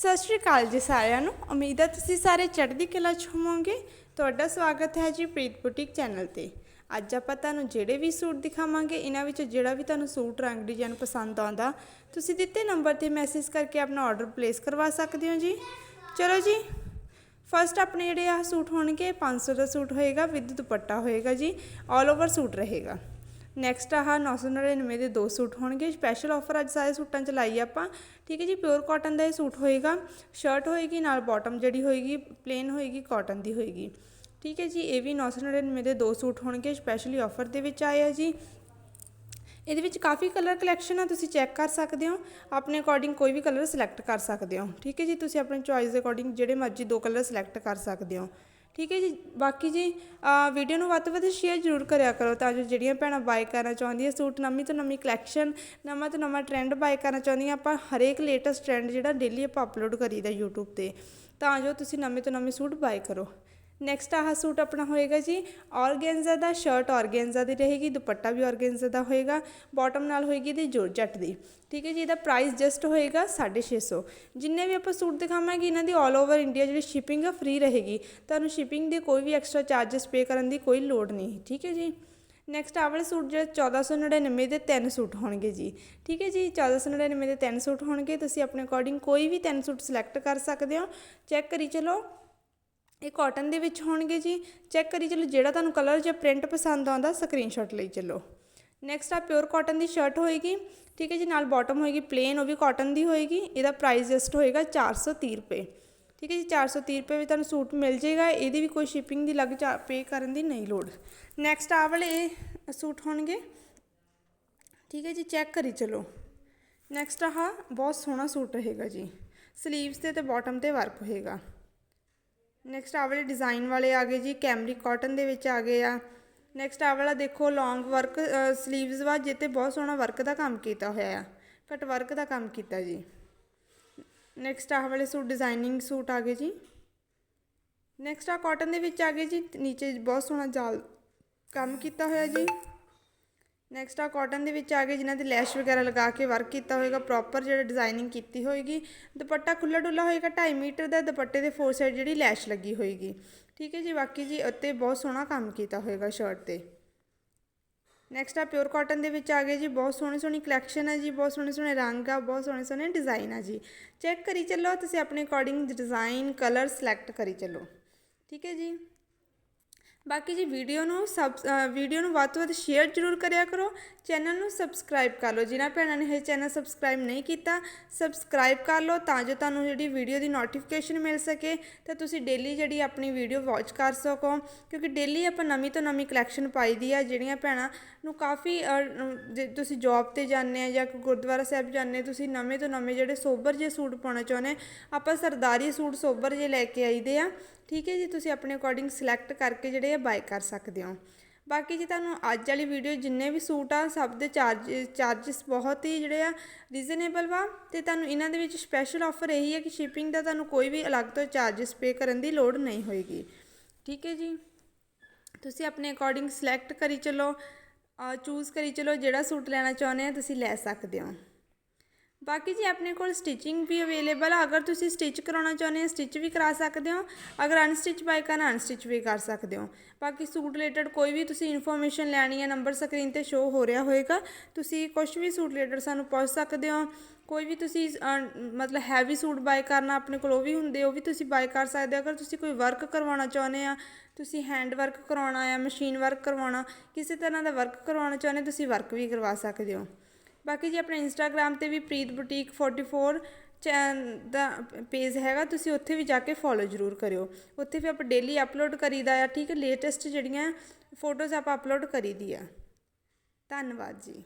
ਸਤਿ ਸ਼੍ਰੀ ਅਕਾਲ ਜੀ ਸਾਰਿਆਂ ਨੂੰ। ਉਮੀਦ ਹੈ ਤੁਸੀਂ ਸਾਰੇ ਚੜ੍ਹਦੀ ਕਲਾ 'ਚ ਹੋਵੋਗੇ। ਤੁਹਾਡਾ ਸਵਾਗਤ ਹੈ ਜੀ ਪ੍ਰੀਤ ਬੁਟੀਕ ਚੈਨਲ ਤੇ। ਅੱਜ ਆਪਾਂ ਤੁਹਾਨੂੰ ਜਿਹੜੇ ਵੀ ਸੂਟ ਦਿਖਾਵਾਂਗੇ, ਇਹਨਾਂ ਵਿੱਚੋਂ ਜਿਹੜਾ ਵੀ ਤੁਹਾਨੂੰ ਸੂਟ ਰੰਗ ਡਿਜ਼ਾਈਨ ਪਸੰਦ ਆਉਂਦਾ, ਤੁਸੀਂ ਦਿੱਤੇ ਨੰਬਰ ਤੇ ਮੈਸੇਜ ਕਰਕੇ ਆਪਣਾ ਆਰਡਰ ਪਲੇਸ ਕਰਵਾ ਸਕਦੇ ਹੋ ਜੀ। ਚਲੋ ਜੀ ਫਸਟ ਆਪਣੇ ਜਿਹੜੇ ਆ ਸੂਟ ਹੋਣਗੇ 500 ਦਾ ਸੂਟ ਹੋਏਗਾ, ਵਿਦ ਦੁਪੱਟਾ ਹੋਏਗਾ ਜੀ ਆਲ ਓਵਰ ਸੂਟ ਰਹੇਗਾ। ਨੈਕਸਟ ਆਹ 999 ਦੇ ਦੋ ਸੂਟ ਹੋਣਗੇ। ਸਪੈਸ਼ਲ ਆਫਰ ਅੱਜ ਸਾਰੇ ਸੂਟਾਂ 'ਚ ਲਾਈ ਆਪਾਂ। ਠੀਕ ਹੈ ਜੀ ਪਿਓਰ ਕਾਟਨ ਦਾ ਇਹ ਸੂਟ ਹੋਏਗਾ। ਸ਼ਰਟ ਹੋਏਗੀ, ਨਾਲ ਬਾਟਮ ਜਿਹੜੀ ਹੋਏਗੀ ਪਲੇਨ ਹੋਏਗੀ ਕਾਟਨ ਦੀ ਹੋਏਗੀ। ਠੀਕ ਹੈ ਜੀ, ਇਹ ਵੀ 999 ਦੇ ਦੋ ਸੂਟ ਹੋਣਗੇ। ਸਪੈਸ਼ਲੀ ਆਫਰ ਦੇ ਵਿੱਚ ਆਏ ਆ ਜੀ। ਇਹਦੇ ਵਿੱਚ ਕਾਫੀ ਕਲਰ ਕਲੈਕਸ਼ਨ ਆ, ਤੁਸੀਂ ਚੈੱਕ ਕਰ ਸਕਦੇ ਹੋ। ਆਪਣੇ ਅਕੋਰਡਿੰਗ ਕੋਈ ਵੀ ਕਲਰ ਸਿਲੈਕਟ ਕਰ ਸਕਦੇ ਹੋ। ਠੀਕ ਹੈ ਜੀ, ਤੁਸੀਂ ਆਪਣੀ ਚੋਇਸ ਦੇ ਅਕੋਰਡਿੰਗ ਜਿਹੜੇ ਮਰਜ਼ੀ ਦੋ ਕਲਰ ਸਿਲੈਕਟ ਕਰ ਸਕਦੇ ਹੋ। ਠੀਕ ਹੈ ਜੀ? ਬਾਕੀ ਜੀ ਵੀਡੀਓ ਨੂੰ ਵੱਧ ਤੋਂ ਵੱਧ ਸ਼ੇਅਰ ਜ਼ਰੂਰ ਕਰਿਆ ਕਰੋ ਤਾਂ ਜੋ ਜਿਹੜੀਆਂ ਭੈਣਾਂ ਬਾਏ ਕਰਨਾ ਚਾਹੁੰਦੀਆਂ ਸੂਟ ਨਵੀਂ ਤੋਂ ਨਵੀਂ ਕਲੈਕਸ਼ਨ ਨਵਾਂ ਤੋਂ ਨਵਾਂ ਟ੍ਰੈਂਡ ਬਾਏ ਕਰਨਾ ਚਾਹੁੰਦੀਆਂ, ਆਪਾਂ ਹਰੇਕ ਲੇਟੈਸਟ ਟ੍ਰੈਂਡ ਜਿਹੜਾ ਡੇਲੀ ਆਪਾਂ ਅਪਲੋਡ ਕਰੀਦਾ YouTube ਤੇ, ਤਾਂ ਜੋ ਤੁਸੀਂ ਨਵੇਂ ਤੋਂ ਨਵੇਂ ਸੂਟ ਬਾਏ ਕਰੋ। ਨੈਕਸਟ ਆਹ ਸੂਟ ਆਪਣਾ ਹੋਏਗਾ ਜੀ ਔਰਗੈਂਜ਼ਾ ਦਾ ਸ਼ਰਟ ਔਰਗੈਂਜ਼ਾ ਦੀ ਰਹੇਗੀ, ਦੁਪੱਟਾ ਵੀ ਔਰਗੈਂਜ਼ਾ ਦਾ ਹੋਏਗਾ ਬਾਟਮ ਨਾਲ ਹੋਏਗੀ ਦੀ ਜੋਰਜੱਟ ਦੀ। ਠੀਕ ਹੈ ਜੀ, ਇਹਦਾ ਪ੍ਰਾਈਸ ਜਸਟ ਹੋਏਗਾ 650 ਜਿੰਨੇ ਵੀ ਆਪਾਂ ਸੂਟ ਦਿਖਾਵਾਂਗੇ, ਇਹਨਾਂ ਦੀ 올 ਓਵਰ ਇੰਡੀਆ ਜਿਹੜੀ ਸ਼ਿਪਿੰਗ ਆ ਫ੍ਰੀ ਰਹੇਗੀ। ਤੁਹਾਨੂੰ ਸ਼ਿਪਿੰਗ ਦੇ ਕੋਈ ਵੀ ਐਕਸਟਰਾ ਚਾਰजेस ਪੇ ਕਰਨ ਦੀ ਕੋਈ ਲੋੜ ਨਹੀਂ। ਠੀਕ ਹੈ ਜੀ? ਨੈਕਸਟ ਆਹ ਵਾਲੇ ਸੂਟ ਜਿਹੜੇ 1499 ਦੇ ਤਿੰਨ ਸੂਟ ਹੋਣਗੇ ਜੀ। ਠੀਕ ਹੈ ਜੀ? 1499 ਦੇ ਤਿੰਨ ਸੂਟ ਹੋਣਗੇ। ਤੁਸੀਂ ਆਪਣੇ ਅਕੋਰਡਿੰਗ ਕੋਈ ਵੀ ਤਿੰਨ ਸੂਟ ਸਿਲੈਕਟ ਕਰ ਸਕਦੇ ਹੋ। ਚੈੱਕ ਕਰੀ ਚਲੋ। ਇਹ ਕਾਟਨ ਦੇ ਵਿੱਚ ਹੋਣਗੇ ਜੀ। ਚੈੱਕ ਕਰੀ ਚਲੋ, ਜਿਹੜਾ ਤੁਹਾਨੂੰ ਕਲਰ ਜਾਂ ਪ੍ਰਿੰਟ ਪਸੰਦ ਆਉਂਦਾ ਸਕਰੀਨਸ਼ਾਟ ਲਈ ਚੱਲੋ। ਨੈਕਸਟ ਆ ਪਿਓਰ ਕਾਟਨ ਦੀ ਸ਼ਰਟ ਹੋਏਗੀ। ਠੀਕ ਹੈ ਜੀ, ਨਾਲ ਬਾਟਮ ਹੋਏਗੀ ਪਲੇਨ ਉਹ ਵੀ ਕਾਟਨ ਦੀ ਹੋਏਗੀ। ਇਹਦਾ ਪ੍ਰਾਈਸ ਜਸਟ ਹੋਏਗਾ 430 ਰੁਪਏ। ਠੀਕ ਹੈ ਜੀ 430 ਰੁਪਏ ਵਿੱਚ ਤੁਹਾਨੂੰ ਸੂਟ ਮਿਲ ਜਾਏਗਾ। ਇਹਦੀ ਵੀ ਕੋਈ ਸ਼ਿਪਿੰਗ ਦੀ ਲੱਗ ਪੇ ਕਰਨ ਦੀ ਨਹੀਂ ਲੋੜ। ਨੈਕਸਟ ਆ ਵਾਲੇ ਇਹ ਸੂਟ ਹੋਣਗੇ। ਠੀਕ ਹੈ ਜੀ, ਚੈੱਕ ਕਰੀ ਚਲੋ। ਨੈਕਸਟ ਆਹ ਬਹੁਤ ਸੋਹਣਾ ਸੂਟ ਰਹੇਗਾ ਜੀ। ਸਲੀਵਸ ਤੇ ਤੇ ਬਾਟਮ ਤੇ ਵਰਕ ਹੋਏਗਾ। ਨੈਕਸਟ ਆ ਵਾਲੇ ਡਿਜ਼ਾਈਨ ਵਾਲੇ ਆ ਗਏ ਜੀ ਕੈਮਰੀ ਕਾਟਨ ਦੇ ਵਿੱਚ ਆ ਗਏ ਆ। ਨੈਕਸਟ ਆ ਵਾਲਾ ਦੇਖੋ ਲੌਂਗ ਵਰਕ ਸਲੀਵਸ ਵਾ ਜਿੱਤੇ ਬਹੁਤ ਸੋਹਣਾ ਵਰਕ ਦਾ ਕੰਮ ਕੀਤਾ ਹੋਇਆ ਆ। ਕਟ ਵਰਕ ਦਾ ਕੰਮ ਕੀਤਾ ਜੀ। ਨੈਕਸਟ ਆਹ ਵਾਲੇ ਸੂਟ ਡਿਜ਼ਾਈਨਿੰਗ ਸੂਟ ਆ ਗਏ ਜੀ। ਨੈਕਸਟ ਆ ਕਾਟਨ ਦੇ ਵਿੱਚ ਆ ਗਏ ਜੀ, ਨੀਚੇ ਬਹੁਤ ਸੋਹਣਾ ਜਾਲ ਕੰਮ ਕੀਤਾ ਹੋਇਆ ਜੀ। ਨੈਕਸਟ ਆ ਕਾਟਨ ਦੇ ਵਿੱਚ ਆ ਗਏ ਜਿਨ੍ਹਾਂ ਤੇ ਲੈਸ਼ ਵਗੈਰਾ ਲਗਾ ਕੇ ਵਰਕ ਕੀਤਾ ਹੋਏਗਾ ਪ੍ਰੋਪਰ ਜਿਹੜਾ ਡਿਜ਼ਾਈਨਿੰਗ ਕੀਤੀ ਹੋਏਗੀ। ਦੁਪੱਟਾ ਖੁੱਲਾ ਡੁੱਲਾ ਹੋਏਗਾ 2.5 ਮੀਟਰ ਦਾ ਦੁਪੱਟੇ ਦੇ ਫੋਰ ਸਾਈਡ ਜਿਹੜੀ ਲੈਸ਼ ਲੱਗੀ ਹੋਏਗੀ। ਠੀਕ ਹੈ ਜੀ, ਬਾਕੀ ਜੀ ਉੱਤੇ ਬਹੁਤ ਸੋਹਣਾ ਕੰਮ ਕੀਤਾ ਹੋਏਗਾ ਸ਼ਰਟ ਤੇ। ਨੈਕਸਟ ਆ ਪਿਓਰ ਕਾਟਨ ਦੇ ਵਿੱਚ ਆ ਗਏ ਜੀ, ਬਹੁਤ ਸੋਹਣੀ ਸੋਹਣੀ ਕਲੈਕਸ਼ਨ ਹੈ ਜੀ, ਬਹੁਤ ਸੋਹਣੇ ਸੋਹਣੇ ਰੰਗ ਆ, ਬਹੁਤ ਸੋਹਣੇ ਸੋਹਣੇ ਡਿਜ਼ਾਈਨ ਆ ਜੀ। ਚੈੱਕ ਕਰੀ ਚੱਲੋ, ਤੁਸੀਂ ਆਪਣੇ ਅਕੋਰਡਿੰਗ ਡਿਜ਼ਾਈਨ ਕਲਰ ਸਿਲੈਕਟ ਕਰੀ ਚੱਲੋ। ਠੀਕ ਹੈ ਜੀ। ਬਾਕੀ ਜੀ ਵੀਡੀਓ ਨੂੰ ਸਬ ਵੀਡੀਓ ਨੂੰ ਵੱਧ ਤੋਂ ਵੱਧ ਸ਼ੇਅਰ ਜ਼ਰੂਰ ਕਰਿਆ ਕਰੋ। ਚੈਨਲ ਨੂੰ ਸਬਸਕ੍ਰਾਈਬ ਕਰ ਲਓ। ਜਿਨ੍ਹਾਂ ਭੈਣਾਂ ਨੇ ਇਹ ਚੈਨਲ ਸਬਸਕ੍ਰਾਈਬ ਨਹੀਂ ਕੀਤਾ ਸਬਸਕ੍ਰਾਈਬ ਕਰ ਲਓ ਤਾਂ ਜੋ ਤੁਹਾਨੂੰ ਜਿਹੜੀ ਵੀਡੀਓ ਦੀ ਨੋਟੀਫਿਕੇਸ਼ਨ ਮਿਲ ਸਕੇ। ਤਾਂ ਤੁਸੀਂ ਡੇਲੀ ਜਿਹੜੀ ਆਪਣੀ ਵੀਡੀਓ ਵਾਚ ਕਰ ਸਕੋ। ਕਿਉਂਕਿ ਡੇਲੀ ਆਪਾਂ ਨਵੀਂ ਤੋਂ ਨਵੀਂ ਕਲੈਕਸ਼ਨ ਪਾਈ ਦੀ ਆ। ਜਿਹੜੀਆਂ ਭੈਣਾਂ ਨੂੰ ਕਾਫੀ ਜੇ ਤੁਸੀਂ ਜੌਬ ਤੇ ਜਾਂਦੇ ਆ ਜਾਂ ਗੁਰਦੁਆਰਾ ਸਾਹਿਬ ਜਾਂਦੇ ਤੁਸੀਂ ਨਵੇਂ ਤੋਂ ਨਵੇਂ ਜਿਹੜੇ ਸੋਬਰ ਜੇ ਸੂਟ ਪਾਉਣਾ ਚਾਹੁੰਦੇ, ਆਪਾਂ ਸਰਦਾਰੀ ਸੂਟ ਸੋਬਰ ਜੇ ਲੈ ਕੇ ਆਈਦੇ ਆ। ਠੀਕ ਹੈ ਜੀ? ਤੁਸੀਂ ਆਪਣੇ ਅਕੋਰਡਿੰਗ ਸਿਲੈਕਟ ਕਰਕੇ ਜਿਹੜੇ ਜਿਹੜੇ ਆ ਬਾਏ ਕਰ ਸਕਦੇ ਹੋ। ਬਾਕੀ ਜੀ ਤੁਹਾਨੂੰ ਅੱਜ ਵਾਲੀ ਵੀਡੀਓ ਜਿੰਨੇ ਵੀ ਸੂਟ ਆ, ਸਭ ਦੇ ਚਾਰਜ ਚਾਰजेस ਬਹੁਤ ਹੀ ਜਿਹੜੇ ਆ ਰੀਜ਼ਨੇਬਲ ਵਾ ਤੇ ਤੁਹਾਨੂੰ ਇਹਨਾਂ ਦੇ ਵਿੱਚ ਸਪੈਸ਼ਲ ਆਫਰ ਇਹੀ ਹੈ ਕਿ ਸ਼ਿਪਿੰਗ ਦਾ ਤੁਹਾਨੂੰ ਕੋਈ ਵੀ ਅਲੱਗ ਤੋਂ ਚਾਰजेस ਪੇ ਕਰਨ ਦੀ ਲੋੜ ਨਹੀਂ ਹੋਏਗੀ। ਠੀਕ ਹੈ ਜੀ? ਤੁਸੀਂ ਆਪਣੇ ਅਕੋਰਡਿੰਗ ਸਿਲੈਕਟ ਕਰੀ ਚਲੋ ਚੂਜ਼ ਕਰੀ ਚਲੋ ਜਿਹੜਾ ਸੂਟ ਲੈਣਾ ਚਾਹੁੰਦੇ ਆ, ਤੁਸੀਂ ਲੈ ਸਕਦੇ ਹੋ। ਬਾਕੀ ਜੀ ਆਪਣੇ ਕੋਲ ਸਟਿਚਿੰਗ ਵੀ ਅਵੇਲੇਬਲ ਆ। ਅਗਰ ਤੁਸੀਂ ਸਟਿਚ ਕਰਾਉਣਾ ਚਾਹੁੰਦੇ ਹੋ ਸਟਿਚ ਵੀ ਕਰਾ ਸਕਦੇ ਹੋ। ਅਗਰ ਅਨਸਟਿਚ ਬਾਈ ਕਰਨਾ ਅਨਸਟਿਚ ਵੀ ਕਰ ਸਕਦੇ ਹੋ। ਬਾਕੀ ਸੂਟ ਰਿਲੇਟਡ ਕੋਈ ਵੀ ਤੁਸੀਂ ਇਨਫੋਰਮੇਸ਼ਨ ਲੈਣੀ ਹੈ ਨੰਬਰ ਸਕਰੀਨ ਤੇ ਸ਼ੋ ਹੋ ਰਿਹਾ ਹੋਏਗਾ। ਤੁਸੀਂ ਕੁਝ ਵੀ ਸੂਟ ਰਿਲੇਟਡ ਸਾਨੂੰ ਪੁੱਛ ਸਕਦੇ ਹੋ। ਕੋਈ ਵੀ ਤੁਸੀਂ ਮਤਲਬ ਹੈਵੀ ਸੂਟ ਬਾਈ ਕਰਨਾ ਆਪਣੇ ਕੋਲ, ਉਹ ਵੀ ਹੁੰਦੇ, ਉਹ ਵੀ ਤੁਸੀਂ ਬਾਈ ਕਰ ਸਕਦੇ ਹੋ। ਅਗਰ ਤੁਸੀਂ ਕੋਈ ਵਰਕ ਕਰਵਾਉਣਾ ਚਾਹੁੰਦੇ ਆ, ਤੁਸੀਂ ਹੈਂਡ ਵਰਕ ਕਰਵਾਉਣਾ ਆ ਮਸ਼ੀਨ ਵਰਕ ਕਰਵਾਉਣਾ, ਕਿਸੇ ਤਰ੍ਹਾਂ ਦਾ ਵਰਕ ਕਰਵਾਉਣਾ ਚਾਹੁੰਦੇ ਤੁਸੀਂ ਵਰਕ ਵੀ ਕਰਵਾ ਸਕਦੇ ਹੋ। ਬਾਕੀ ਜੀ ਆਪਣੇ ਇੰਸਟਾਗ੍ਰam ਤੇ ਵੀ ਪ੍ਰੀਤ ਬੁਟੀਕ 44 ਚੈਨ ਦਾ ਪੇਜ ਹੈਗਾ, ਤੁਸੀਂ ਉੱਥੇ ਵੀ ਜਾ ਕੇ ਫੋਲੋ ਜ਼ਰੂਰ ਕਰਿਓ। ਉੱਥੇ ਵੀ ਆਪਾਂ ਡੇਲੀ ਅਪਲੋਡ ਕਰੀਦਾ ਆ, ਠੀਕ ਹੈ ਲੇਟੈਸਟ ਜਿਹੜੀਆਂ ਫੋਟੋਜ਼ ਆਪਾਂ ਅਪਲੋਡ ਕਰੀਦੀ ਆ। ਧੰਨਵਾਦ ਜੀ।